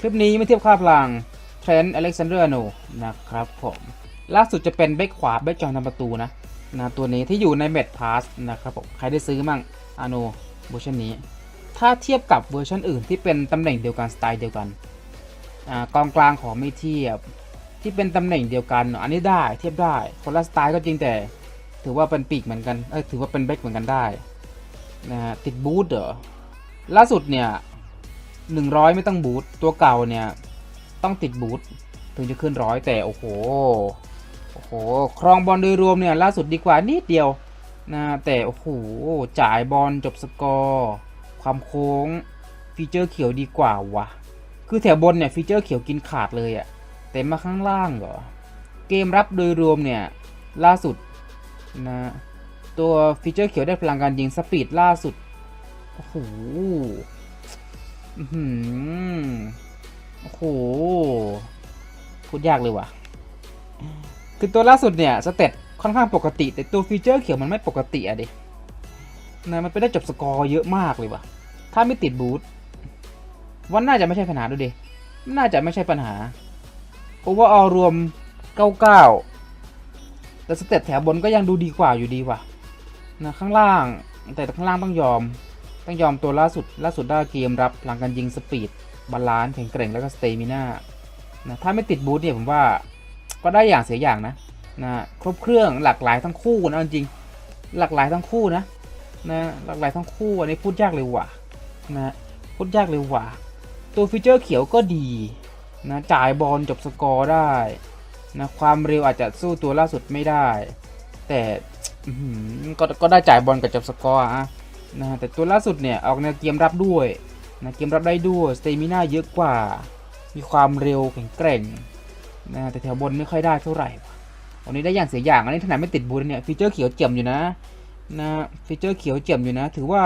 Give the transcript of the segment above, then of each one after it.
คลิปนี้ไม่เทียบค่าพลังเทรนด์อเล็กซานเดอร์โนนะครับผมล่าสุดจะเป็นเบคขวาเบคจองทำประตูนะนะตัวนี้ที่อยู่ในเมดพาสนะครับผมใครได้ซื้อมั่งอาโนเวอร์ชันนี้ ถ้าเทียบกับเวอร์ชันอื่นที่เป็นตำแหน่งเดียวกันสไตล์เดียวกันอ่ากองกลางขอไม่เทียบที่เป็นตำแหน่งเดียวกัน อันนี้ได้เทียบได้คนละสไตล์ก็จริงแต่ ถือว่าเป็นปีกเหมือนกันเอ้ยถือว่าเป็นเบคเหมือนกันได้นะฮะติดบูทเหรอล่าสุดเนี่ย 100 ไม่ต้องบูทตัวเก่าเนี่ย ต้องติดบูทถึงจะขึ้นร้อยแต่โอ้โหโอ้โหครองบอลโดยรวมเนี่ยล่าสุดดีกว่านิดเดียวนะแต่โอ้โหจ่ายบอลจบสกอร์ความโค้งฟีเจอร์เขียวดีกว่าวะคือแถวบนเนี่ยฟีเจอร์เขียวกินขาดเลยอะแต่มาข้างล่างเหรอเกมรับโดยรวมเนี่ยล่าสุดนะตัวฟีเจอร์เขียวได้พลังการยิงสปีดล่าสุดโอ้โห หือโอ้โห พูดยากเลยว่ะ คือตัวล่าสุดเนี่ย สเตตค่อนข้างปกติ แต่ตัวฟีเจอร์เขียวมันไม่ปกติอะดินะมันไปได้จบสกอร์เยอะมากเลยว่ะ ถ้าไม่ติดบูทวันน่าจะไม่ใช่ปัญหาดูดิน่าจะไม่ใช่ปัญหา โอเวอร์ออรวม 99 แต่สเตตแถวบนก็ยังดูดีกว่าอยู่ดีว่ะนะข้างล่างแต่ข้างล่างต้องยอม ต้องยอมตัวล่าสุดล่าสุดได้เกมรับพลังการยิงสปีดบาลานซ์แข็งแกร่งแล้วก็สเตมิน่านะถ้าไม่ติดบูทเนี่ยผมว่าก็ได้อย่างเสียอย่างนะนะครบเครื่องหลากหลายทั้งคู่นะจริงหลากหลายทั้งคู่นะนะหลากหลายทั้งคู่อันนี้พูดยากเลยว่ะนะพูดยากเลยว่ะตัวฟีเจอร์เขียวก็ดีนะจ่ายบอลจบสกอร์ได้นะความเร็วอาจจะสู้ตัวล่าสุดไม่ได้ แต่ก็ก็ได้จ่ายบอลกับจบสกอร์อะ นะแต่ตัวล่าสุดเนี่ยออกแนวเกมรับด้วยนะเกมรับได้ด้วยสเตมิน่าเยอะกว่า มีความเร็วแข็งแกร่งนะแต่แถวบนไม่ค่อยได้เท่าไหร่วันนี้ได้อย่างเสียอย่างอันนี้ถนัดไม่ติดบูทเนี่ยฟีเจอร์เขียวเจียมอยู่นะนะฟีเจอร์เขียวเจียมอยู่นะ ถือว่า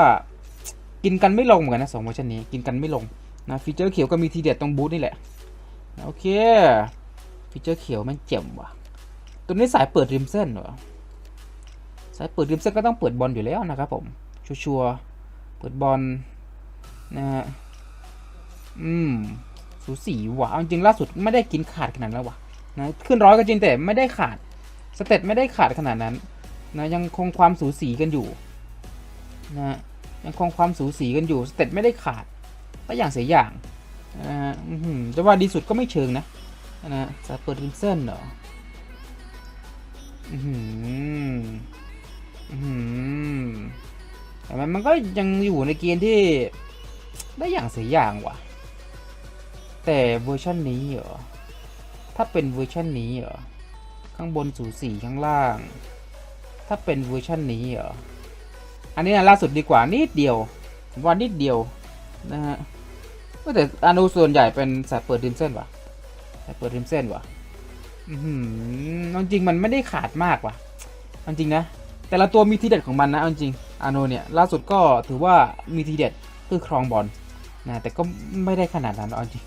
กินกันไม่ลงเหมือนกันนะสองเวอร์ชันนี้กินกันไม่ลงนะฟีเจอร์เขียวก็มีทีเด็ดตรงบูทนี่แหละโอเคฟีเจอร์เขียวมันเจียมว่ะ ตัวนี้สายเปิดริมเส้นเหรอ สายเปิดริมเส้นก็ต้องเปิดบอลอยู่แล้วนะครับผม ชัวเปิดบอลนะฮะอืมสูสีว่ะเอาจริงล่าสุดไม่ได้กินขาดขนาดนั้นว่ะนะขึ้นร้อยก็จริงแต่ไม่ได้ขาดสเตตไม่ได้ขาดขนาดนั้นนะยังคงความสูสีกันอยู่นะยังคงความสูสีกันอยู่สเตตไม่ได้ขาดแต่อย่างเสียอย่างนะฮะอื้อหือจะว่าดีสุดก็ไม่เชิงนะนะสายเปิดริมเส้นเหรออือ แต่มันมันก็ยังอยู่ในเกณฑ์ที่ได้อย่างเสียอย่างว่ะ แต่เวอร์ชันนี้เหรอ ถ้าเป็นเวอร์ชันนี้เหรอ ข้างบนสูสีข้างล่าง ถ้าเป็นเวอร์ชันนี้เหรอ อันนี้นะล่าสุดดีกว่านิดเดียวว่านิดเดียวนะฮะก็แต่อนุส่วนใหญ่เป็นสายเปิดริมเส้นว่ะสายเปิดริมเส้นว่ะอือหือเอาจริงมันไม่ได้ขาดมากว่ะจริงนะ แต่ละตัวมีทีเด็ดของมันนะจริง อาโนเนี่ยล่าสุดก็ถือว่ามีทีเด็ดคือครองบอลนะแต่ก็ไม่ได้ขนาดนั้นเอาจริง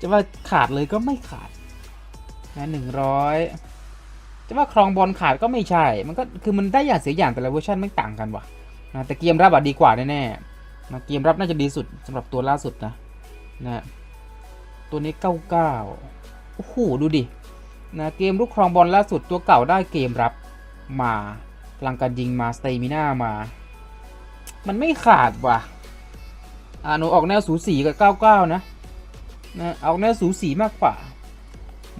จะว่าขาดเลยก็ไม่ขาดนะหนึ่งร้อยจะว่าครองบอลขาดก็ไม่ใช่ มันก็คือมันได้อย่างเสียอย่างแต่ละเวอร์ชันไม่ต่างกันว่ะนะแต่เกมรับอะดีกว่าแน่ๆนะเกมรับน่าจะดีสุดสำหรับตัวล่าสุดนะนะตัวนี้เก้าเก้าโอ้โหดูดินะเกมลูกครองบอลล่าสุดตัวเก่าได้เกมรับมา ลังการยิงมาสเตมิน่ามา มันไม่ขาดว่ะอานูออกแนวสูสีกับเก้าเก้านะนะเอาแนวสูสีมากกว่า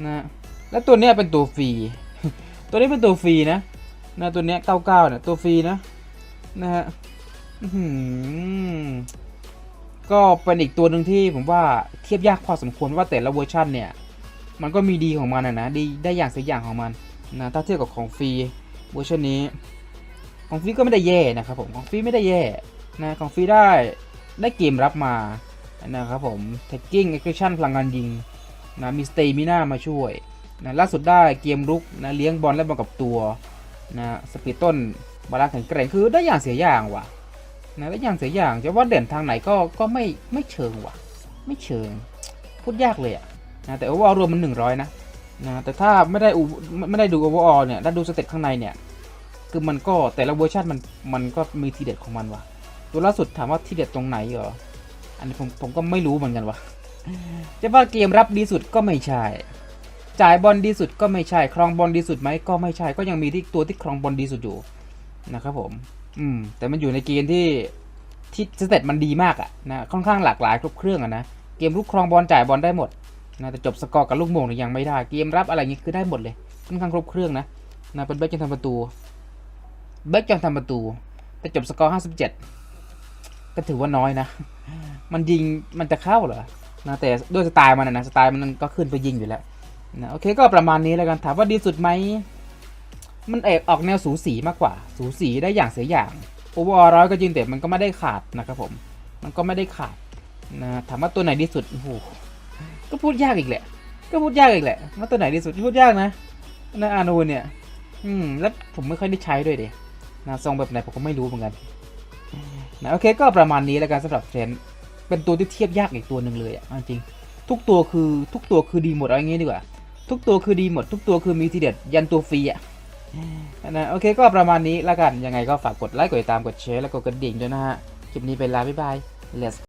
นะแล้วตัวเนี้ยเป็นตัวฟรี ตัวนี้เป็นตัวฟรีนะนะตัวเนี้ยเก้าเก้าเนี่ยตัวฟรีนะนะฮะอื้อหือก็เป็นอีกตัวหนึ่งที่ผมว่าเทียบยากพอสมควรว่าแต่ละเวอร์ชันเนี่ย มันก็มีดีของมันนะนะดีได้อย่างเสียอย่างของมันนะถ้าเทียบกับของฟรี เวอร์ชันนี้ของฟรีก็ไม่ได้แย่นะครับผมของฟรีไม่ได้แย่นะของฟรีได้ได้เกมรับมานะครับผม tagging aggression พลังงานยิงนะมีสเตมิน่ามาช่วยนะล่าสุดได้เกมรุกนะเลี้ยงบอลและบอลกับตัวนะสปีดต้นบาลานซ์แข็งแกร่งคือได้อย่างเสียอย่างว่ะนะได้อย่างเสียอย่างจะว่าเด่นทางไหนก็ก็ไม่ไม่เชิงว่ะ ไม่เชิง พูดยากเลยอะนะแต่โอเวอร์รวมมัน 100 นะ นะแต่ถ้าไม่ได้อุไม่ได้ดูโอเวอร์ออลเนี่ยแล้วดูสเต็ปข้างในเนี่ย คือมันก็แต่ละเวอร์ชันมันมันก็มีทีเด็ดของมันว่ะ ตัวล่าสุดถามว่าทีเด็ดตรงไหนเหรอ อันนี้ผมผมก็ไม่รู้เหมือนกันว่ะจะว่าเกมรับดีสุดก็ไม่ใช่ จ่ายบอลดีสุดก็ไม่ใช่ ครองบอลดีสุดไหมก็ไม่ใช่ ก็ยังมีที่ตัวที่ครองบอลดีสุดอยู่นะครับผม อืม แต่มันอยู่ในเกมที่ที่สเตตมันดีมากอะนะ ค่อนข้างหลากหลายครบเครื่องอะนะ เกมลุกครองบอลจ่ายบอลได้หมด นะแต่จบสกอร์กับลูกโมงเนี่ยยังไม่ได้ เกมรับอะไรอย่างงี้คือได้หมดเลยค่อนข้างครบเครื่องนะนะเป็นแบ็กยังทำประตูแบ็กยังทำประตู แต่จบสกอร์57ก็ถือว่าน้อยนะ มันยิงมันจะเข้าเหรอนะแต่ด้วยสไตล์มันนะนะสไตล์มันก็ขึ้นไปยิงอยู่แล้วนะโอเคก็ประมาณนี้แล้วกันถามว่าดีสุดไหมมันเอกออกแนวสูสีมากกว่า สูสีได้อย่างเสียอย่างโอเวอร์ร้อยก็จริงแต่มันก็ไม่ได้ขาดนะครับผม มันก็ไม่ได้ขาดนะถามว่าตัวไหนดีสุดโอ้โห ก็พูดยากอีกแหละ ก็พูดยากอีกแหละว่าตัวไหนดีสุดพูดยากนะนะอานูเนี่ย อืม แล้วผมไม่ค่อยได้ใช้ด้วยเดยนะทรงแบบไหนผมก็ไม่รู้เหมือนกันนะโอเคก็ประมาณนี้แล้วกันสำหรับเทรนเป็นตัวที่เทียบยากอีกตัวหนึ่งเลยอะจริง ทุกตัวคือทุกตัวคือดีหมดเอาอย่างงี้ดีกว่า ทุกตัวคือดีหมด ทุกตัวคือมีทีเด็ดยันตัวฟรีอะนะโอเคก็ประมาณนี้แล้วกันยังไงก็ฝากกดไลค์กดติดตามกดแชร์แล้วก็กดดิ่งด้วยนะฮะคลิปนี้เป็นลาบ๊ายบาย let's